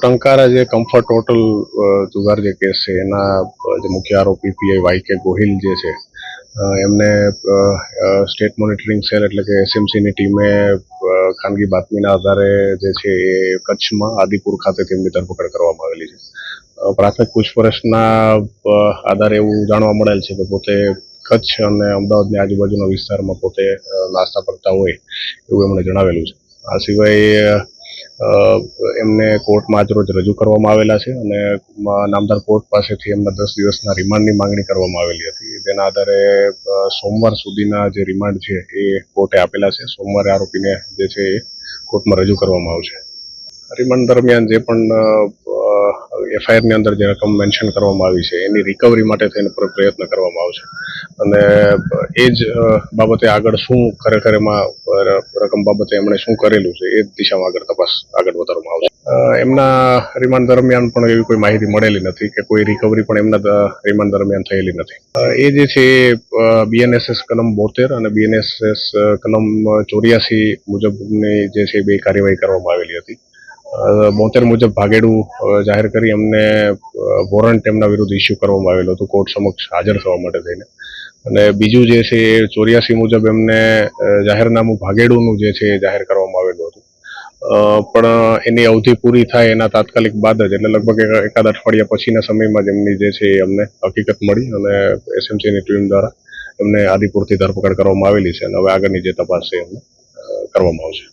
ટંકારા જે comfort hotel જુગાર જે કેસ છે, એના જે મુખ્ય આરોપી પીઆઈ વાય કે ગોહિલ જે છે એમને સ્ટેટ મોનિટરિંગ સેલ એટલે કે એસએમસીની ટીમે ખાનગી બાતમીના આધારે જે છે એ કચ્છમાં આદિપુર ખાતે તેમની ધરપકડ કરવામાં આવેલી છે. પ્રાથમિક પૂછપરછના આધારે એવું જાણવા મળેલ છે કે પોતે કચ્છ અને અમદાવાદની આજુબાજુના વિસ્તારમાં પોતે નાસ્તા કરતા હોય એવું એમણે જણાવેલું છે. આ સિવાય એમને કોર્ટમાં આજરોજ રજૂ કરવામાં આવેલા છે અને નામદાર કોર્ટ પાસેથી એમના દસ દિવસના રિમાન્ડની માંગણી કરવામાં આવેલી હતી. તેના આધારે સોમવાર સુધીના જે રિમાન્ડ છે એ કોર્ટે આપેલા છે. સોમવારે આરોપીને જે છે એ કોર્ટમાં રજૂ કરવામાં આવશે. રિમાન્ડ દરમિયાન જે પણ એફઆઈઆરની અંદર જે રકમ મેન્શન કરવામાં આવી છે, એની રિકવરી માટે થઈને પ્રયત્ન કરવામાં આવશે. અને એ જ બાબતે આગળ શું ખરેખર એમાં રકમ બાબતે એમણે શું કરેલું છે, એ દિશામાં આગળ તપાસ આગળ વધારવામાં આવશે. એમના રિમાન્ડ દરમિયાન પણ એવી કોઈ માહિતી મળેલી નથી કે કોઈ રિકવરી પણ એમના રિમાન્ડ દરમિયાન થયેલી નથી. એ જે છે એ બીએનએસએસ કલમ બોતેર અને બીએનએસએસ કલમ ચોર્યાસી મુજબની જે છે બે કાર્યવાહી કરવામાં આવેલી હતી. બોતેર મુજબ ભાગેડું જાહેર કરી એમને વોરંટ એમના વિરુદ્ધ ઇસ્યુ કરવામાં આવેલું હતું, કોર્ટ સમક્ષ હાજર થવા માટે થઈને. અને બીજું જે છે, એ ચોર્યાસી મુજબ એમને જાહેરનામું ભાગેડુંનું જે છે, એ જાહેર કરવામાં આવેલું હતું. પણ એની અવધિ પૂરી થાય એના તાત્કાલિક બાદ જ, એટલે લગભગ એકાદ અઠવાડિયા પછીના સમયમાં જ એમની જે છે, એ અમને હકીકત મળી અને એસએમસીની ટીમ દ્વારા એમને આદિપુરથી ધરપકડ કરવામાં આવેલી છે અને હવે આગળની જે તપાસ છે, એમને કરવામાં આવશે.